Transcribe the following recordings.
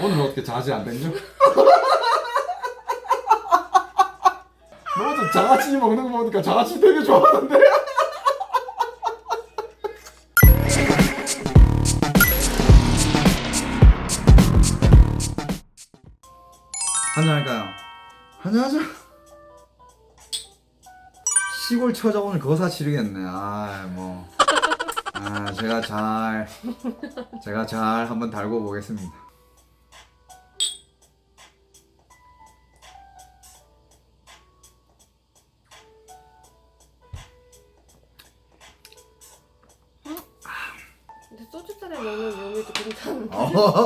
오늘 어떻게 자지 안 댕겨? 너도 자가치 먹는 거 보니까 자가치 되게 좋아하는데? 한잔 할까요? 한잔 하자. 시골 처자 오늘 거사 치르겠네. 아 뭐. 아 제가 잘 제가 잘 한번 달고 보겠습니다.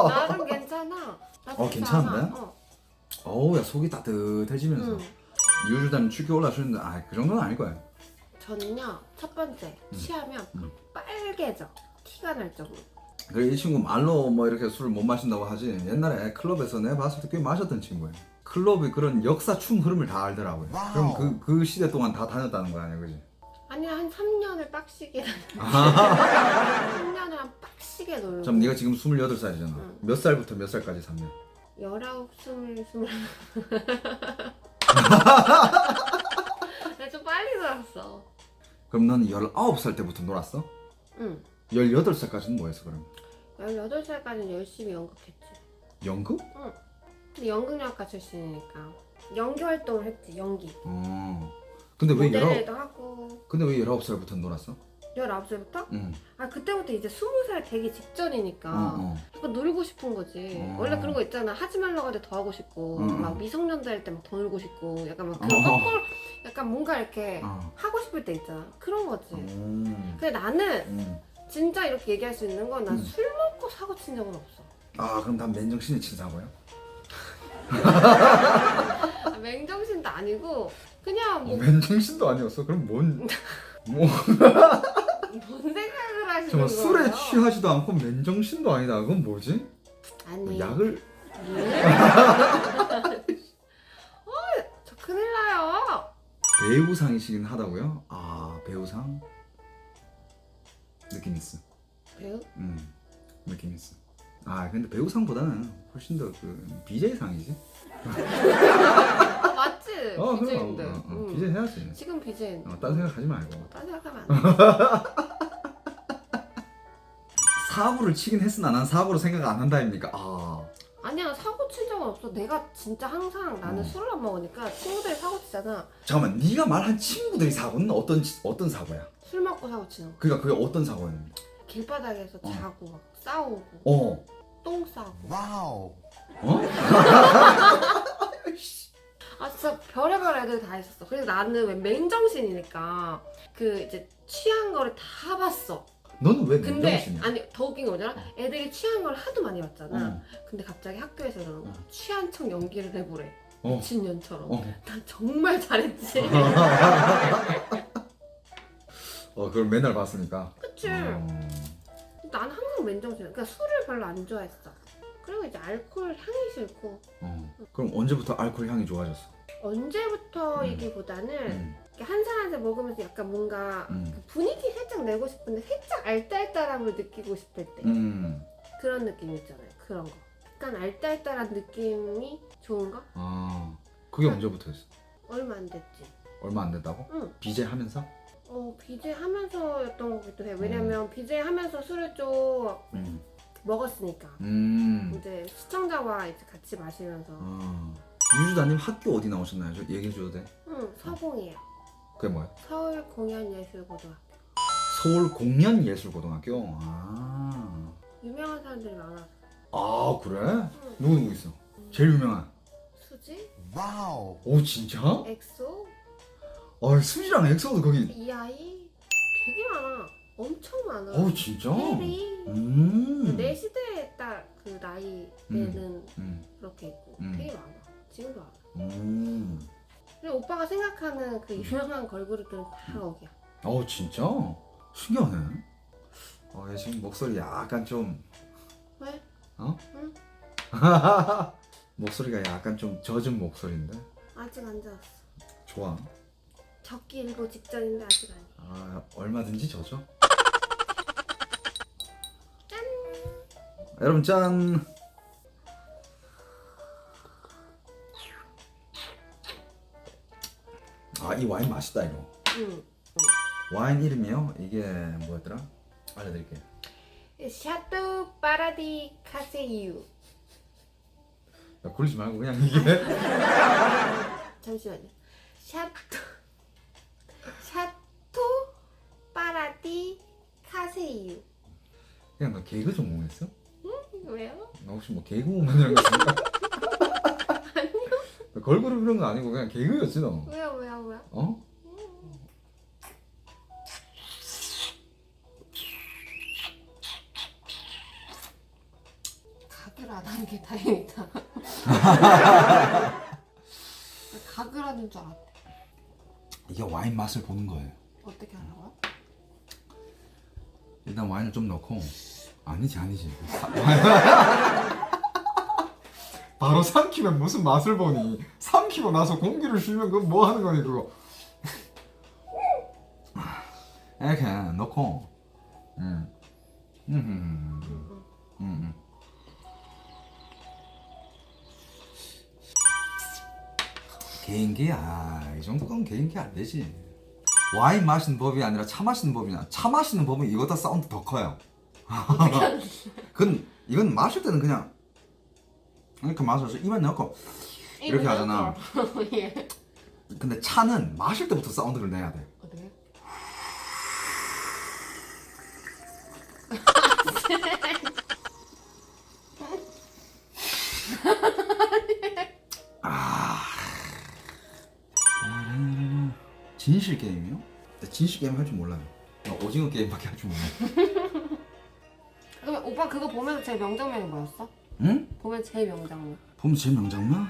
나는 괜찮아 어, 괜찮은데? 어. 어우 야 속이 따뜻해지면서 응. 유주단 축이 올라주는데 아그 정도는 아닐 거야. 저는요 첫 번째 취하면 음. 빨개져 티가 날 정도 그래 이 친구 말로 뭐 이렇게 술을 못 마신다고 하지 옛날에 클럽에서 내가 봤을 때 꽤 마셨던 친구예요. 클럽의 그런 역사 춤 흐름을 다 알더라고요. 그럼 그 그 시대 동안 다 다녔다는 거 아니야, 그지? 아니 한 3년을 빡시게 3년을 한 빡시게 놀고 참 네가 지금 28살이잖아. 응. 몇 살부터 몇 살까지 샀냐? 19, 20, 21 내가 좀 빨리 놀았어 그럼 넌 19살 때부터 놀았어? 응 18살까지는 뭐 했어 그럼? 18살까지는 열심히 연극했지 연극? 근데 연극영화과 출신이니까 연기 활동을 했지 연기 어. 근데 왜 19, 모델도 하고 근데 왜 19살부터 놀았어? 19살부터? 응. 아 그때부터 이제 20살 되기 직전이니까 어, 어. 자꾸 놀고 싶은 거지 어. 원래 그런 거 있잖아 하지 말라고 할 때 더 하고 싶고 응, 응. 막 미성년자 할때막 더 놀고 싶고 약간 막 어. 그런 거꾸로 약간 뭔가 이렇게 어. 하고 싶을 때 있잖아 그런 거지 음. 근데 나는 음. 진짜 이렇게 얘기할 수 있는 건난 음. 술 먹고 사고 친 적은 없어 아 그럼 난 맨정신에 친 사고야? 아, 맹정신도 아니고 그냥 어, 뭐, 맨정신도 아니었어? 그럼 뭔... 뭐 뭔 생각을 하시는 정말 거예요? 술에 취하지도 않고 맨정신도 아니다 그건 뭐지? 아니 뭐 약을... 예? 어, 저 큰일 나요 배우상이시긴 하다고요? 아 배우상? 느낌 있어 배우? 음 느낌 있어 아 근데 배우상보다는 훨씬 더 그 BJ상이지? 아? 어 BJ인데 그럼 어, 어, 응. BJ 해야지 지금 BJ인데 어, 딴 생각하지 말고 딴 생각하면 안 돼. 사고를 치긴 했으나 난 사고로 생각 안 한다입니까? 아 아니야 사고 친 적은 없어 내가 진짜 항상 나는 어. 술을 안 먹으니까 친구들이 사고 치잖아 잠깐만 네가 말한 친구들이 사고는 어떤 지- 어떤 사고야? 술 먹고 사고 치는 거 그러니까 그게 어떤 사고였는데? 길바닥에서 어. 자고 막 싸우고 어 똥 싸고 어? 아 진짜 별의별 애들 다 있었어 그래서 나는 왜 맨정신이니까 그 이제 취한 거를 다 봤어 너는 왜 근데 맨정신이야? 아니 더 웃긴 게 뭐잖아 애들이 취한 걸 하도 많이 봤잖아 어. 근데 갑자기 학교에서 이러는 거야 어. 취한 척 연기를 해보래 어. 미친년처럼 어. 난 정말 잘했지 어 그걸 맨날 봤으니까 그치 어. 난 항상 맨정신이야 그러니까 술을 별로 안 좋아했어 그리고 이제 알코올 향이 싫고 어. 그럼 언제부터 알코올 향이 좋아졌어? 언제부터이기보다는 음. 이렇게 한잔한잔 먹으면서 약간 뭔가 음. 그 분위기 살짝 내고 싶은데 살짝 알딸딸함을 느끼고 싶을 때 음. 그런 느낌 있잖아요 그런 거 약간 알딸딸한 느낌이 좋은 거? 아 그게 언제부터였어? 얼마 안 됐지 얼마 안 됐다고? 응. BJ 하면서? 어 BJ 하면서였던 거기도 해 왜냐면 BJ 하면서 술을 좀 음. 먹었으니까 음. 이제 시청자와 이제 같이 마시면서 어. 유주다님 학교 어디 나오셨나요? 저 얘기해 줘도 돼? 응 서공이에요 그게 뭐야? 서울 공연예술고등학교 서울 공연예술고등학교. 아. 유명한 사람들이 많아서 아 그래? 응. 누구 누구 있어? 제일 유명한. 수지? 와우. 오 진짜? 엑소? 아 수지랑 엑소도 거기. 이아이? 되게 많아 엄청 많아 어 진짜? 해리 음. 내 시대에 딱 그 나이 때는 음. 그렇게 있고 음. 되게 많아 지금도 많아 음. 그리고 오빠가 생각하는 그 유명한 걸그룹들은 다 거기야 어 진짜? 신기하네. 어, 얘 지금 목소리 약간 좀 왜? 목소리가 약간 좀 젖은 목소리인데 아직 안 잤어 좋아. 적기 일보 직전인데 아직 아니야 아 얼마든지 젖어. 여러분 짠. 아 이 와인 맛있다 이거. 응. 와인 이름이요? 이게 뭐였더라? 알려드릴게. 샤토 파라디 카세유. 야, 굴리지 말고 그냥 이게. 잠시만요. 샤토 샤토 파라디 카세유. 그냥 너 개그 전공했어? 왜요? 너 혹시 뭐 개그 공부하는 거 있습니까? 너 걸그룹 이런 거 아니고 그냥 개그였지 너. 왜요? 왜요? 왜요? 어? 각을 안 하는 게 다행이다. 각을 하는 줄 알았대. 이게 와인 맛을 보는 거예요. 어떻게 하라고요? 일단 와인을 좀 넣고 아니지 아니지. 바로 삼키면 무슨 맛을 보니? 삼키고 나서 공기를 쉬면 그거 뭐 하는 거니 그거? 이렇게 넣고, 음, 음, 음. 개인기야. 이 정도는 개인기 안 되지. 와인 마시는 법이 아니라 차 마시는 법이냐? 차 마시는 법은 이거보다 사운드 더 커요. 그건 이건 마실 때는 그냥 이렇게 마셔서 입에 넣고 이렇게 하잖아. 예. 근데 차는 마실 때부터 사운드를 내야 돼. 어떻게? 진실 게임이요? 나 진실 게임 할 줄 몰라요. 나 오징어 게임밖에 할 줄 몰라요. 그거 보면서 제일 명장면이 뭐였어? 응? 보면 제일 명장면. 보면 제일 명장면?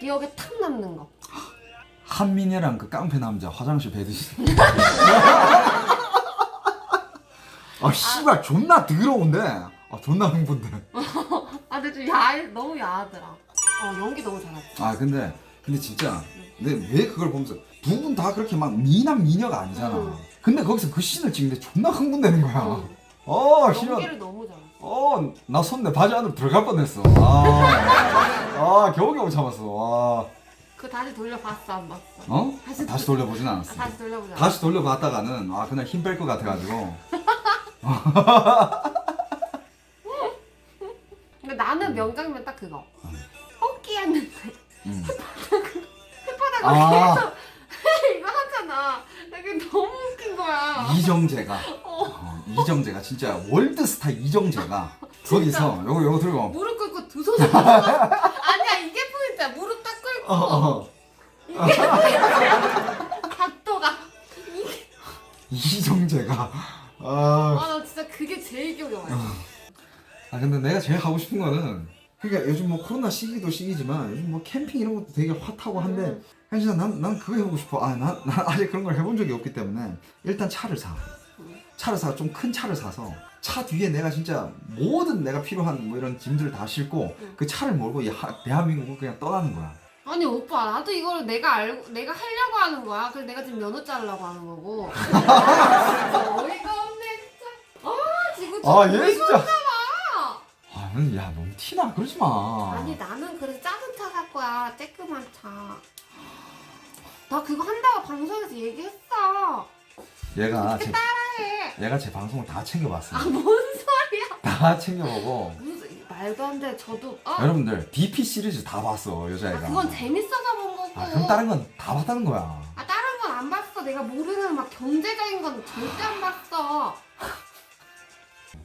기억에 탁 남는 거. 한민이랑 그 깡패 남자 화장실 배드시. 아 씨발 존나 더러운데. 아 존나 흥분돼. 아 근데 좀 야해 너무 야하더라. 어 연기 너무 잘했지. 아 근데 근데 진짜 근데 왜 그걸 보면서 두 분 다 그렇게 막 미남 미녀가 아니잖아. 응. 근데 거기서 그 씬을 찍는데 존나 흥분되는 거야. 응. 어 씨발. 연기를 너무 잘했 어. 어, 나 손내 바지 안으로 들어갈 뻔했어. 아, 아 겨우 겨우 참았어. 와. 그 다시 돌려봤어 안 봤어? 어? 다시 다시 돌려보진 아, 않았어. 다시 돌려보자. 다시 돌려봤다가는 아 그냥 힘 뺄 것 같아가지고. 근데 나는 명장면 딱 그거. 헛기 했는데 음. 혓바닥을 아. 계속 이거 하잖아. 나 그게 너무 웃긴 거야. 이정재가 어, 이정재가 진짜 월드스타 이정재가 거기서 요거 요거 들고 무릎 꿇고 두 손을 뻗어. 아니야 이게 포인트야. 무릎 딱 꿇고 어, 어. 각도가. 이정재가 아, 아나 진짜 그게 제일 기억에 나. 아 근데 내가 제일 하고 싶은 거는 그러니까 요즘 뭐 코로나 시기도 시기지만 요즘 뭐 캠핑 이런 것도 되게 핫하고 한데 음. 현진아 난, 난 그거 해보고 싶어 아난 난 아직 그런 걸 해본 적이 없기 때문에 일단 차를 사 차를 사좀큰 차를 사서 차 뒤에 내가 진짜 모든 내가 필요한 뭐 이런 짐들을 다 싣고 응. 그 차를 몰고 이 하- 대한민국을 그냥 떠나는 거야 아니 오빠 나도 이거를 내가 알고 내가 하려고 하는 거야. 그래서 내가 지금 면허 짜려고 하는 거고. 진짜 어이가 없네 진짜. 아 지금 좀 아 얘 어이가 진짜 없잖아. 아, 넌, 야, 너무 티나. 그러지 마. 아니 나는 그래서 작은 차 살 거야. 쬐끄만 차. 나 그거 한다고 방송에서 얘기했어. 얘가 제, 따라해. 얘가 제 방송을 다 챙겨봤어요. 아뭔 소리야? 다 챙겨보고. 무슨 말도 안 돼. 저도 어? 여러분들, DP 시리즈 다 봤어, 여자애가. 아, 그건 재밌어서 본 거고. 아, 그럼 다른 건 다 봤다는 거야. 아 다른 건 안 봤어. 내가 모르는 막 경제적인 건 절대 안 봤어.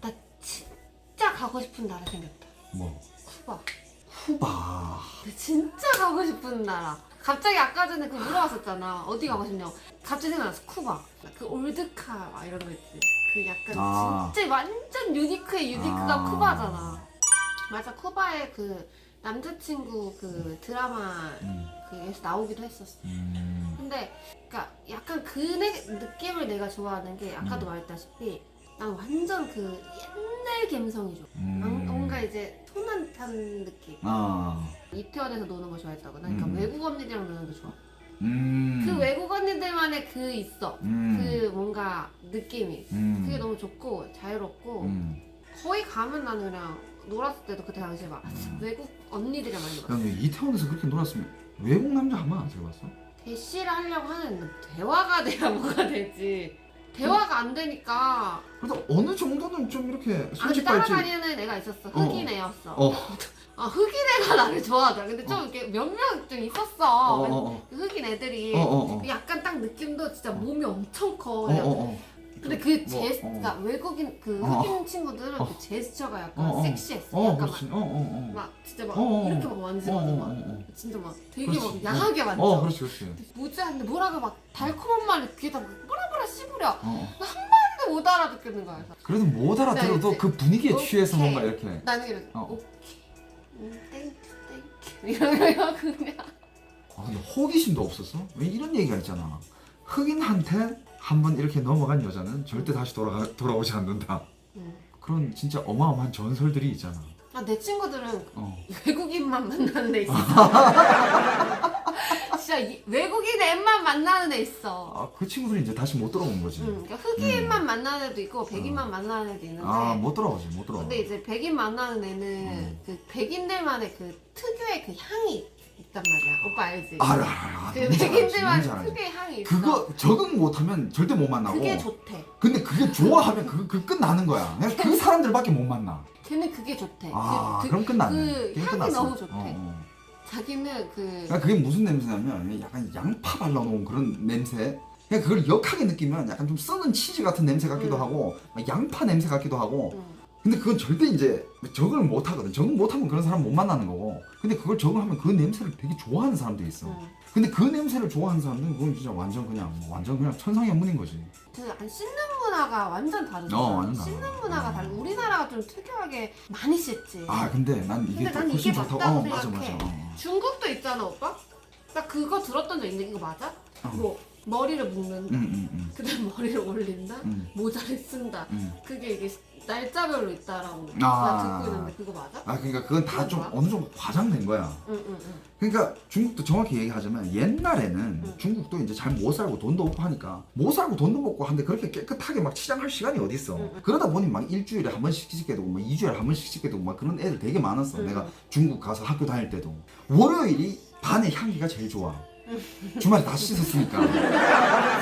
나 진짜 가고 싶은 나라 생겼다. 뭐, 쿠바. 후바. 나 진짜 가고 싶은 나라. 갑자기 아까 전에 그 물어봤었잖아. 어디 가고 싶냐고. 갑자기 생각났어. 쿠바. 그 올드카 막 이런 거 있지. 그 약간 아. 진짜 완전 유니크의 유니크가 아. 쿠바잖아. 맞아. 쿠바의 그 남자친구 그 드라마 음, 그에서 나오기도 했었어. 음, 근데 그러니까 약간 그 내- 느낌을 내가 좋아하는 게 아까도 음. 말했다시피 난 완전 그 옛날 감성이 좋아. 음. 뭔가 이제 손안탄 느낌. 아, 이태원에서 노는 거 좋아했다고. 나 그러니까 음. 외국 언니들이랑 노는 게 좋아. 음. 그 외국 언니들만의 그 있어. 음. 그 뭔가 느낌이. 음. 그게 너무 좋고 자유롭고 음. 거의 가면 나는 그냥 놀았을 때도 그때 당시에 막 음. 외국 언니들이랑 많이 놀았어. 야, 너 이태원에서 그렇게 놀았으면 외국 남자 한 번 안 들어봤어? 대시를 하려고 하는 대화가 돼야 뭐가 되지. 대화가 안 되니까 그래도 어느 정도는 좀 이렇게 아니 솔직발지. 따라다니는 애가 있었어. 흑인 애였어. 어. 아 흑인 애가 나를 좋아하더라. 근데 좀 이렇게 몇명 좀 있었어. 어, 어, 어. 흑인 애들이 어, 어, 어. 약간 딱 느낌도 진짜 몸이 엄청 커. 어, 어, 어. 근데 그 뭐, 제스, 어. 그러니까 외국인 그 어. 흑인 친구들은 어. 그 제스처가 약간 어, 어. 섹시했어. 어, 약간 그렇지. 어, 어, 어. 막, 막 진짜 막 어, 어, 어. 이렇게 막 어, 어, 만지거든 막. 어, 어. 진짜 막 되게 그렇지. 막 야하게 만져. 어, 그렇지, 그렇지. 하는데 뭐라고 막 달콤한 말을 귀에다 막 뭐라 뭐라 씹으려. 어, 어. 근데 못 알아듣겠는 거야. 그래서 그래도 못 알아들어도 네, 그 분위기에. 취해서 뭔가 이렇게. 나는 이렇게 어. 오케이, 음, 땡큐, 땡큐 이러면 그냥 아, 근데 호기심도 없었어? 왜 이런 얘기가 있잖아. 흑인한테 한번 이렇게 넘어간 여자는 절대 다시 돌아가, 돌아오지 않는다. 음. 그런 진짜 어마어마한 전설들이 있잖아. 아, 내 친구들은 어. 외국인만 만나는 애 있어. 진짜 이- 외국인 애만 만나는 애 있어. 아, 그 친구들이 이제 다시 못 돌아온 거지. 응, 그러니까 흑인만 만나는 애도 있고 백인만 만나는 애도 있는데. 음. 아, 못 돌아오지, 못 돌아와. 근데 이제 백인 만나는 애는 음. 그 백인들만의 그 특유의 그 향이 있단 말이야. 오빠 알지? 알아, 알아, 알아. 그 뭔지 알지, 백인들만 뭔지 알지. 특유의 향이 있어. 그거 적응 못하면 절대 못 만나고. 그게 좋대. 근데 그게 좋아하면 그, 그 끝나는 거야. 그냥 그 사람들밖에 못 만나. 걔는 그게 좋대. 아, 그, 그, 그럼 끝났네. 그 게임 향이 끝났어. 너무 좋대. 어, 어. 자기는 그 그러니까 그게 무슨 냄새냐면 약간 양파 발라놓은 그런 냄새. 그냥 그걸 역하게 느끼면 약간 좀 썩은 치즈 같은 냄새 같기도 음. 하고 막 양파 냄새 같기도 하고. 음, 근데 그건 절대 이제 적응을 못 하거든. 적응 못 하면 그런 사람 못 만나는 거고. 근데 그걸 적응하면 그 냄새를 되게 좋아하는 사람도 있어. 음. 근데 그 냄새를 좋아하는 사람들은 그건 진짜 완전 그냥 뭐 완전 그냥 천상연문인 거지. 그 안 씻는 문화가 완전 다르잖아. 어, 완전 달라. 씻는 문화가 어. 다르고 우리나라가 좀 특이하게 많이 씻지. 아 근데 난 이게 근데 또난 훨씬 이게 좋다고. 맞다고 어 맞아 생각해. 맞아. 어. 중국도 있잖아, 오빠. 나 그거 들었던 적 있는데 이거 맞아? 어. 뭐 머리를 묶는다. 응응응. 그다음 머리를 올린다. 응. 모자를 쓴다. 응. 그게 이게 날짜별로 있다라고 아. 나 듣고 있는데 그거 맞아? 아 그러니까 그건 다좀 뭐야? 어느 정도 과장된 거야. 응 응 응. 그러니까 중국도 정확히 얘기하자면 옛날에는 응. 중국도 이제 잘 못 살고 돈도 없고 하니까 못 살고 돈도 없고 하는데 그렇게 깨끗하게 막 치장할 시간이 어디 있어? 응, 응. 그러다 보니 막 일주일에 한 번씩 씻게 되고 막 이주일에 한 번씩 씻게 되고 막 그런 애들 되게 많았어. 응. 내가 중국 가서 학교 다닐 때도 월요일이 반의 향기가 제일 좋아. 주말에 다 씻었으니까.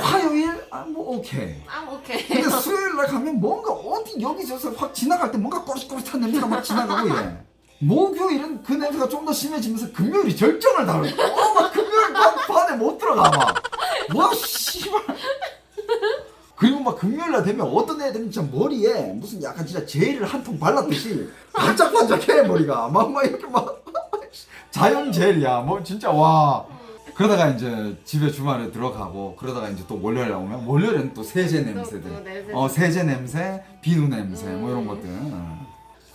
화요일 아 뭐 오케이. 아 오케이. 근데 수요일 날 가면 뭔가 어디 여기저기서 확 지나갈 때 뭔가 꼬릿꼬릿한 냄새가 막 지나가고 이래. 목요일은 그 냄새가 좀 더 심해지면서 금요일이 절정을 다루고 어 막 금요일 밤 반에 못 들어가 막 와 씨발 그리고 막 금요일 날 되면 어떤 애들은 진짜 머리에 무슨 약간 진짜 젤을 한 통 발랐듯이 반짝반짝해 머리가 막 막 이렇게 막 자연 젤이야 뭐 진짜 와 그러다가 이제 집에 주말에 들어가고 그러다가 이제 또 월요일 나오면 월요일은 또 세제 냄새들 또 냄새. 어 세제 냄새, 비누 냄새 뭐 이런 음. 것들.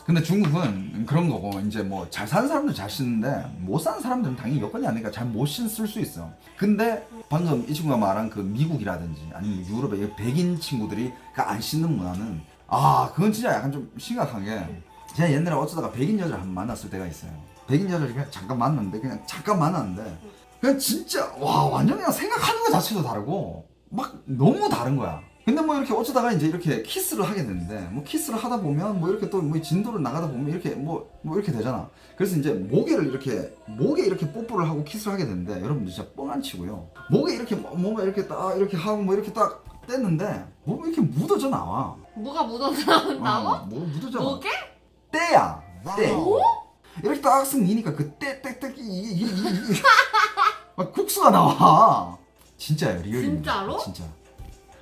근데 중국은 그런 거고 이제 뭐 잘 사는 사람들 잘 씻는데 못 사는 사람들은 당연히 여건이 안 되니까 잘 못 쓸 수 있어. 근데 방금 이 친구가 말한 그 미국이라든지 아니면 유럽의 이 백인 친구들이 그안 씻는 문화는 아 그건 진짜 약간 좀 심각한 게 제가 옛날에 어쩌다가 백인 여자를 한 번 만났을 때가 있어요. 백인 여자를 그냥 잠깐 만났는데 그냥 잠깐 만났는데 그냥 진짜 와 완전 그냥 생각하는 것 자체도 다르고 막 너무 다른 거야. 근데 뭐 이렇게 어쩌다가 이제 이렇게 키스를 하게 되는데 뭐 키스를 하다 보면 뭐 이렇게 또 뭐 진도를 나가다 보면 이렇게 뭐뭐 이렇게 되잖아. 그래서 이제 목에를 이렇게 목에 이렇게 뽀뽀를 하고 키스를 하게 되는데 여러분 진짜 뻥 안 치고요. 목에 이렇게 뭐- 뭔가 이렇게 딱 이렇게 하고 뭐 이렇게 딱 뗐는데 몸이 이렇게 묻어져 나와. 뭐가 묻어서 나온다고? 어, 뭐 묻어져. 나와. 목에? 때야. 때. 오? 이렇게 딱쓱 미니까 그 때 때 때이 이, 이, 이, 막 국수가 나와. 진짜예요, 리얼입니다. 진짜로? 진짜.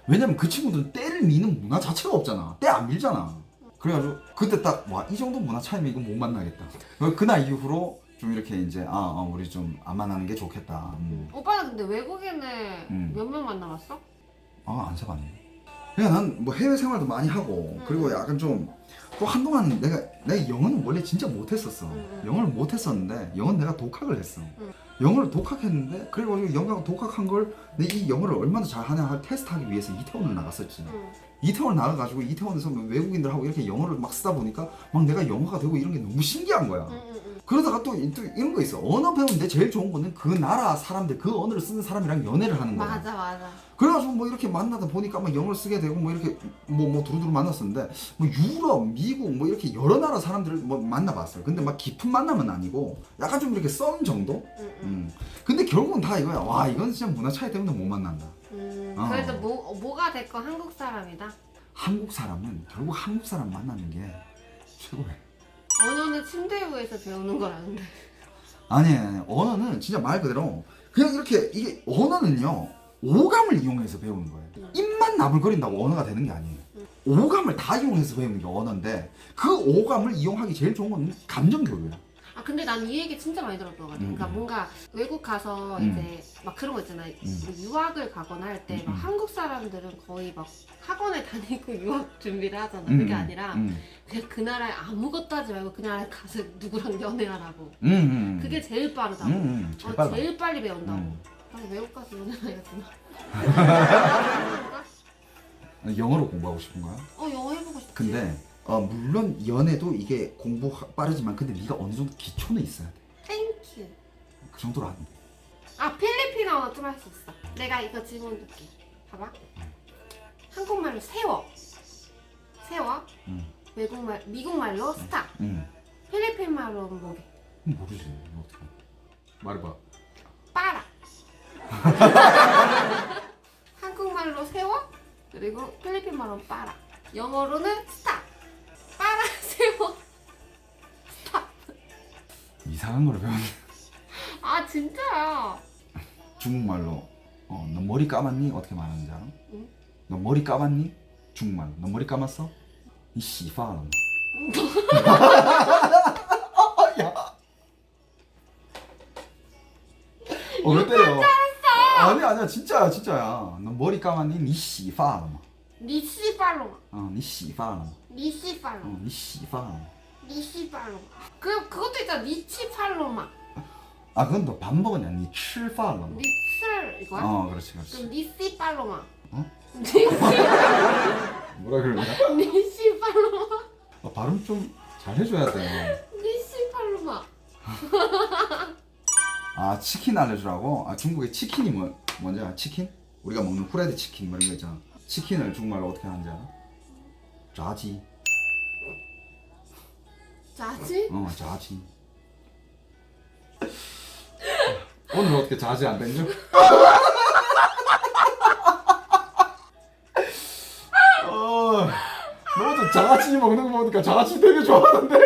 왜냐면 그 친구들은 때를 미는 문화 자체가 없잖아. 때 안 밀잖아. 그래가지고 그때 딱 와 이 정도 문화 차이면 이거 못 만나겠다. 그래서 그날 이후로 좀 이렇게 이제 아, 아, 우리 좀 안 만나는 게 좋겠다. 음. 오빠는 근데 외국인을 음. 몇 명 만나봤어? 아안 사봤네. 그냥 난 뭐 해외 생활도 많이 하고 음. 그리고 약간 좀 또 한동안 내가 내가 영어는 원래 진짜 못했었어. 음, 음. 영어를 못했었는데 영어 는 내가 독학을 했어. 음. 영어를 독학했는데 그래가지고 영어 독학한 걸 내 이 영어를 얼마나 잘하냐 할 테스트하기 위해서 이태원을 나갔었지. 응. 이태원 나가가지고 이태원에서 뭐 외국인들하고 이렇게 영어를 막 쓰다 보니까 막 내가 영어가 되고 이런 게 너무 신기한 거야. 응, 응, 응. 그러다가 또, 이- 또 이런 거 있어. 언어 배우는데 제일 좋은 거는 그 나라 사람들, 그 언어를 쓰는 사람이랑 연애를 하는 거야. 맞아 맞아. 그래가지고 뭐 이렇게 만나다 보니까 막 영어를 쓰게 되고 뭐 이렇게 뭐 뭐 두루두루 만났었는데 뭐 유럽, 미국 뭐 이렇게 여러 나라 사람들을 뭐 만나봤어요. 근데 막 깊은 만남은 아니고 약간 좀 이렇게 썸 정도? 응, 응. 음. 근데 결국은 다 이거야. 와 이건 진짜 문화 차이 때문에 못 만난다. 음, 어. 그래도 뭐 뭐가 됐건 한국 사람이다. 한국 사람은 결국 한국 사람 만나는 게 최고야. 언어는 침대 위에서 배우는 거라는데. 아니, 아니. 언어는 진짜 말 그대로 그냥 이렇게 이게 언어는요 오감을 이용해서 배우는 거예요. 음. 입만 나불거린다고 언어가 되는 게 아니에요. 오감을 다 이용해서 배우는 게 언어인데 그 오감을 이용하기 제일 좋은 건 감정 교류야. 아 근데 난 이 얘기 진짜 많이. 음, 그러니까 음. 뭔가 외국 가서 음. 이제 막 그런 거 있잖아. 음. 뭐 유학을 가거나 할 때막 음, 음. 한국 사람들은 거의 막 학원에 다니고 유학 준비를 하잖아. 음, 그게 음, 아니라 음, 그냥 그 나라에 아무것도 하지 말고 그 나라에 가서 누구랑 연애하라고. 음, 음, 그게 제일 빠르다고. 음, 음, 제일 어. 제일 빨리 배운다고. 음. 나도 외국 가서. 영어로 공부하고 싶은 거야? 어 영어 해보고 싶지. 근데 어, 물론 연애도 이게 공부 빠르지만 근데 네가 어느 정도 기초는 있어야 돼. 땡큐. 그 정도로 안 돼. 아 필리핀어 좀 할 수 있어. 내가 이거 질문 줄게. 봐봐. 한국말로 세워. 세워. 응. 외국말 미국말로 스탑. 응. 필리핀 말로는 뭐게? 음, 모르지. 어떻게? 말해봐. 빨아. 한국말로 세워. 그리고 필리핀 말로는 빨아. 영어로는 스탑. 빨아 세워. 이상한 걸 배웠네. 아 진짜야. 중국말로 어, 너 머리 감았니? 어떻게 말하는지 알아? 응. 너 머리 감았니? 중국말로 너 머리 감았어? 이 씨발놈. 야. 어, 왜 때려? 아니야 진짜야 진짜야. 너 머리 감았니? 니 씨발놈. 리시발로마. 어, 니 씨발놈. 리시발로마. 어, 니 씨발놈. 리시발로마. 그 그것도 있잖아. 리치팔로마. 아 그건 너 밥 먹었냐? 니 칠발놈. 리슬 이거야? 어 그렇지 그렇지. 그럼 리시팔로마. 어? 리시 뭐라 그러냐? 리시팔로마. 어, 발음 좀 잘 해줘야 돼. 리시팔로마. 아 치킨 알려주라고? 아 중국의 치킨이 뭐 뭔지 알아? 치킨? 우리가 먹는 후라이드 치킨 뭐 이런 거 있잖아. 치킨을 중국말로 어떻게 하는지 알아? 자지. 자지? 어 자지. 오늘 어떻게 자지 안? 어, 너도 자지 먹는 거 보니까 자지 되게 좋아하는데.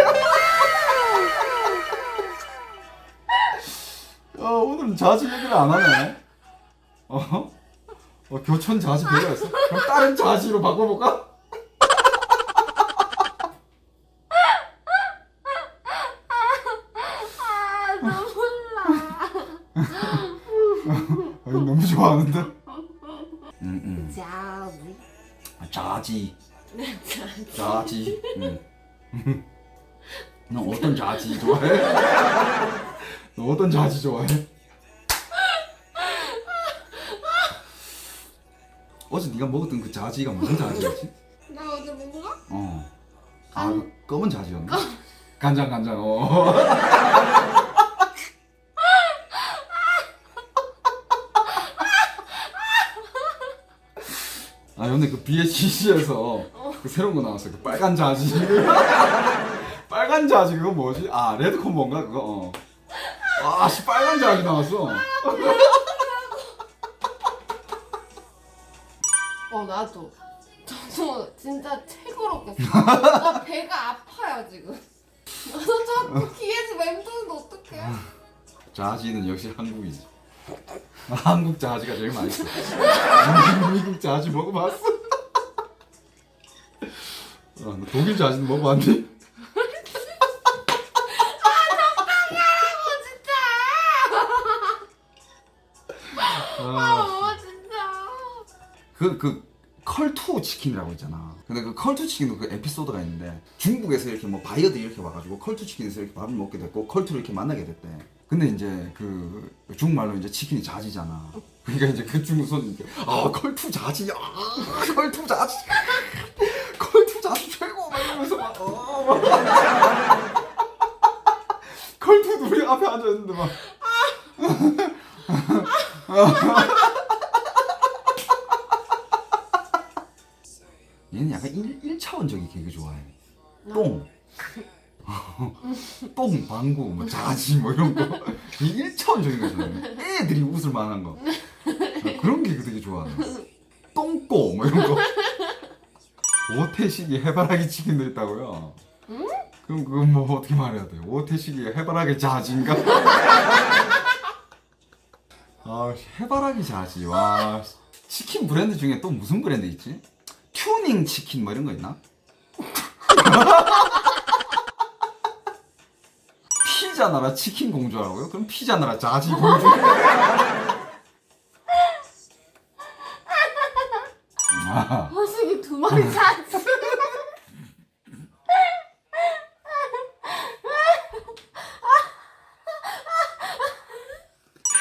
어, 오늘은 자지 얘기를 안 하네. 어? 어 교촌 자지 별로였어? 그럼 다른 자지로 바꿔볼까? 아, 나 몰라. 어, 너무 좋아하는데. 응, 응. 자지. 자지. 자지. 자지. 응. 너 어떤 자지 좋아해? 너 어떤 자지 좋아해? 어제 네가 먹었던 그 자지가 무슨 자지였지? 나 어제 뭔가? 어. 아, 그 검은 자지였나? 간장 간장. 어. 아, 근데 그 BHC에서 그 새로운 거 나왔어. 그 빨간 자지. 빨간 자지 그거 뭐지? 아, 레드콘 뭔가 그거. 어. 아, 씨 빨간 자지 나왔어. 나도. 저도 진짜 최고롭겠어. 나 배가 아파요 지금. 나도 자꾸 귀에서 맴도는데 어떡해? 자지는 역시 한국이지. 한국 자지가 제일 맛있어. 미국 자지 먹어봤어? 아, 너 독일 자지는 먹어봤니? 아 아, 진짜. 그, 그, 컬투 치킨이라고 있잖아. 근데 그 컬투 치킨도 그 에피소드가 있는데 중국에서 이렇게 뭐 바이어들이 이렇게 와가지고 컬투 치킨에서 이렇게 밥을 먹게 됐고 컬투를 이렇게 만나게 됐대. 근데 이제 그 중국말로 이제 치킨이 자지잖아. 그러니까 이제 그 중국 손님이 아 컬투 자지, 아 컬투 자지, 컬투 자지 최고 막 이러면서 막 어. 걸프도 우리 앞에 앉아 있는데 막. 개그 좋아해. 똥. 똥, 방구, 뭐 자지 뭐 이런 거. 이 1차원적인 거잖아요. 애들이 웃을 만한 거. 아, 그런 개그 되게 좋아하는 똥꼬 뭐 이런 거. 오태식이 해바라기 치킨도 있다고요? 응? 그럼 그건 뭐 어떻게 말해야 돼? 오태식이 해바라기 자지인가? 아 해바라기 자지 와 치킨 브랜드 중에 또 무슨 브랜드 있지? 튜닝 치킨 뭐 이런 거 있나? 피자 나라 치킨 공주라고요? 그럼 피자 나라 자지 공주? 아, 허식이 두 마리 잤어.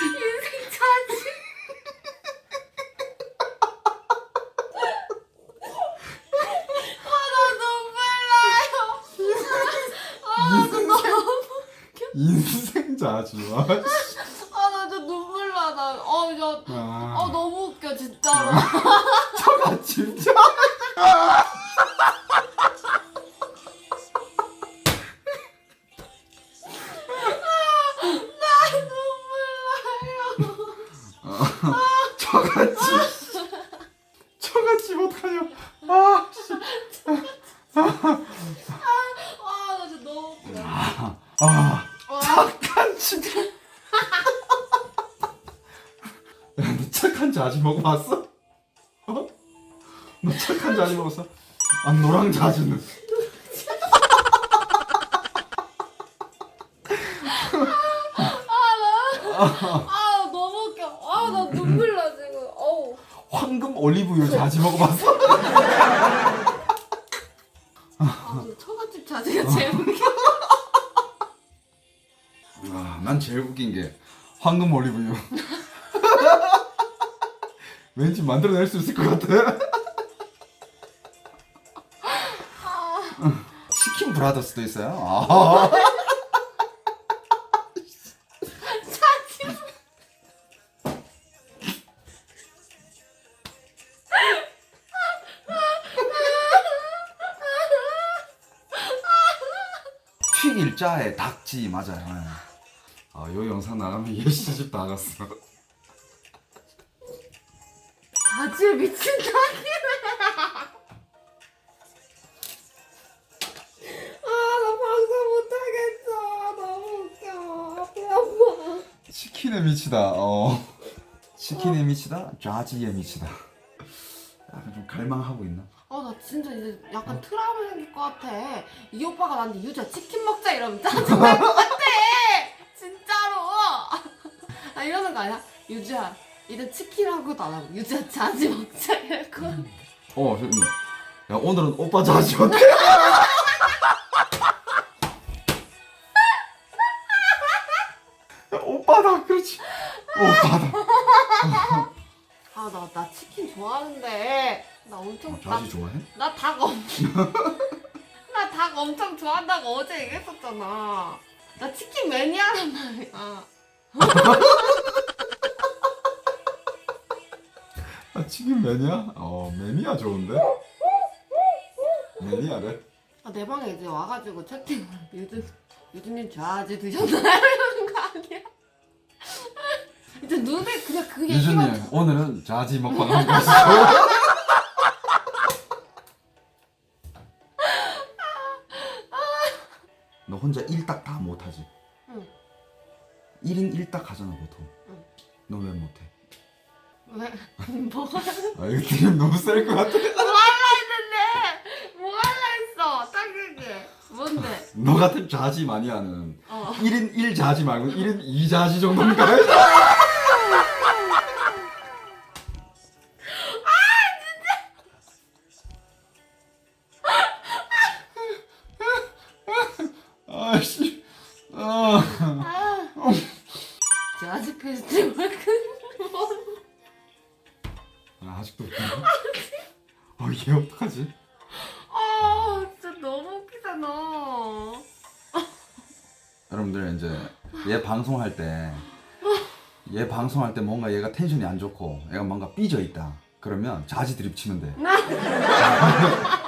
인생 차지. 아, 나 눈물 나요. 아, 나 너무. 인생 자지 와. 아, 나 진짜 눈물 나. 나, 어, 저, 아, 어, 너무 웃겨, 진짜로. 저 제일 웃겨. 아, 난 제일 웃긴 게 황금 올리브유. 왠지 만들어낼 수 있을 것 같아. 치킨 브라더스도 있어요. 아. 튀길자에 닭지 맞아요. 예. 아, 요 영상 나가면 얘 시집 다 갔어. 자지에 미친 닭이네. 아나 방송 못하겠어. 너무 웃겨. 아파. 치킨에 미치다. 어. 치킨에 미치다. 좌지에 미치다. 약간 좀 갈망하고 있나? 아 나 진짜 이제 약간 생길 것 같아. 이 오빠가 나한테 유자 치킨 먹자 이러면 짜증날 것 같아. 진짜로. 아 이러는 거 아니야? 유주야 이제 치킨하고도 안 하고 유주야 자지 먹자 이럴 거. 어, 저기. 야, 오늘은 오빠 좌지 어때? 야, 오빠다. 그렇지. 오빠다. 아 나 나 치킨 좋아하는데 나 엄청 어, 좌지 좋아해? 나닭 엄청 나닭 엄청 좋아한다고 어제 얘기했었잖아. 나 치킨 매니아란 말이야. 아, 치킨 매니아? 어, 매니아 좋은데? 매니아래? 아, 내 방에 이제 와가지고 채팅을 유주 유주님 좋아하지 드셨나요? 이러는 거 아니야? 이제 눈에 그냥 그 얘기만 유주님 오늘은 자지 먹방 한 것이죠 너 혼자 일딱 다 못하지? 응. 1인 일딱 하잖아 보통 응. 너 왜 못해? 왜 뭐가 아 이거 드림 너무 셀것 같아 뭐 할라 했는데 뭐 할라 했어 딱 그게 뭔데? 너 같은 자지 많이 하는 어 1인 1 자지 말고 1인 2 자지 정도인가? 방송할 때 뭔가 얘가 텐션이 안 좋고 얘가 뭔가 삐져 있다. 그러면 자지 드립 치면 돼.